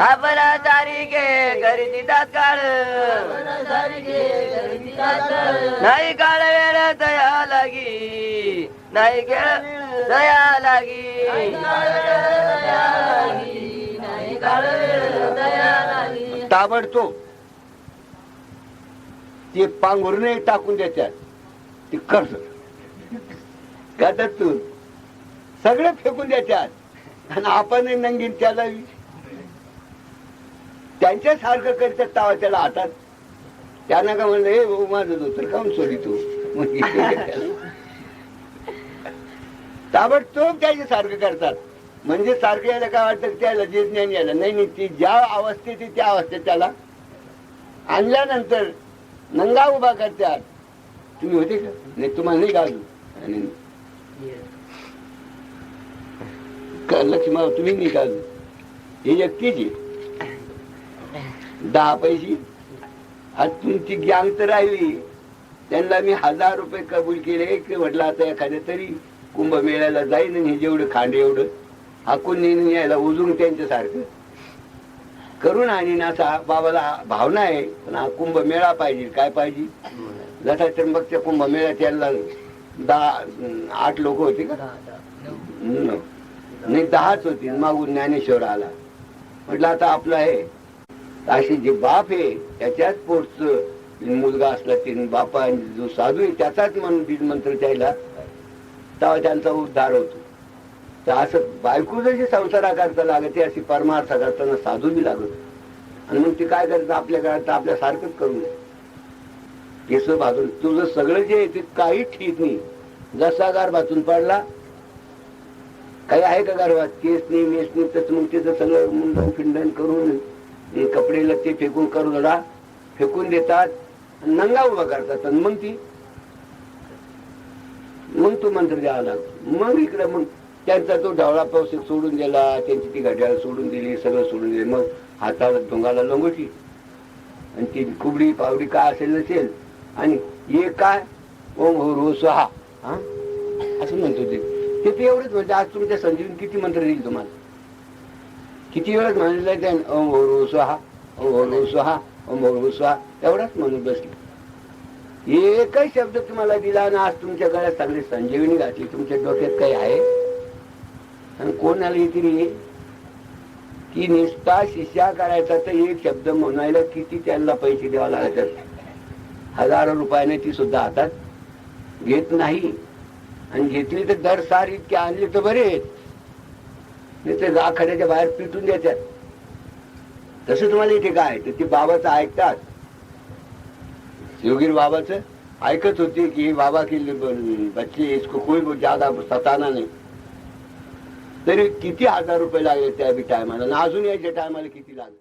आपला तारीखे घरी तात्काळ. नाही काळ वेळ दया लागी. नाही खेळ दया लागी. ताबडतोब ते पांघरुणे टाकून देतात ते कर्ज. तू सगळे फेकून देतात आणि आपण नंगीन त्याला त्यांच्या सारखं करतात तावा त्याला हातात त्यांना का म्हणलं हे भाऊ माझं धोतर काऊन सोडी तू. मग ताबडतोब त्याच्या सारखं करतात. म्हणजे सारखं यायला काय वाटतं त्याला जे ज्ञान यायला. नाही नाही ती ज्या अवस्थेत त्या अवस्थेत त्याला आणल्यानंतर नंगा उभा करतात. तुम्ही होते का? नाही तुम्हाला नाही गाजू आणि लक्ष्मण तुम्ही गाजू हे एकटीची दहा पैसे? आज तुमची गॅंग तर राहिली. त्यांना मी हजार रुपये कबूल केले की म्हटलं आता एखाद्या तरी कुंभमेळ्याला जाईन हे जेवढं खांड एवढं हाकून नेऊन यायला उजून त्यांच्यासारखं. करून आणि असा बाबाला भावना आहे पण हा कुंभमेळा पाहिजे काय पाहिजे? जसा त्र्यंबकच्या कुंभमेळ्यात यायला दहा आठ लोक होते का. नाही दहाच होती. मागून ज्ञानेश्वर आला. म्हटलं आता आपलं आहे. अशी जे बाप आहे त्याच्याच पोटच मुलगा असला तीन बापा जो साधू आहे त्याचाच म्हणून बीजमंत्र द्यायला तेव्हा त्यांचा उद्धार होतो. तर असं बायको जशी संसाराकरता लागते अशी परमार्थ करताना साधू बी लागत. आणि मग ते काय करतं आपल्या घरात आपल्या सारखंच करून केस भाजून तुझं सगळं जे आहे ते काही ठीक नाही. जसा गार भाजून पडला काही आहे का गर्भात केस नाही मेस नाही तसं मग त्याचं सगळं मुंडन फिंडन करून कपडे लत्ते फेकून करू जरा फेकून देतात आणि नंगा उभा करतात. आणि मग ती मग तो मंत्र द्यावा लागतो. मग इकडे मग त्यांचा तो ढवळा पाऊस सोडून दिला त्यांची ती घड्याळ सोडून दिली सगळं सोडून दिले. मग हाताला डोंगाला लंगोटी. आणि ती कुबडी पावडी काय असेल नसेल. आणि हे काय? ओम हो रो सहा हा? असं म्हणतो ते ते ते एवढंच म्हणजे आज तुमच्या संजीवन किती मंत्र देईल तुम्हाला? किती वेळात म्हणलेलं आहे ओम भौरव स्वाहा ओम भौरव स्वाहा ओम भौरव स्वाहा एवढाच म्हणून बसले. एकही शब्द तुम्हाला दिला आणि आज तुमच्या गळ्यात चांगली संजीवनी घातली तुमच्या डोक्यात काही आहे? आणि कोणाला येते रे? की निष्ठा शिष्या करायचा तर एक शब्द म्हणायला किती त्यांना पैसे द्यावा लागतात? हजारो रुपयाने ती सुद्धा हातात घेत नाही. आणि घेतली तर दर सार इतके आणले तर बरे ते नाही आखाड्याच्या बाहेर पिटून देतात तसं तुम्हाला इथे काय तर ते बाबाचं ऐकतात. योगीर बाबाचं ऐकत होते की हे बाबा की बच्चे इसको कोई ज्यादा सताना नाही. तरी किती हजार रुपये लागले त्या बी टायमाला आणि अजून यायच्या टायमाला किती लागले?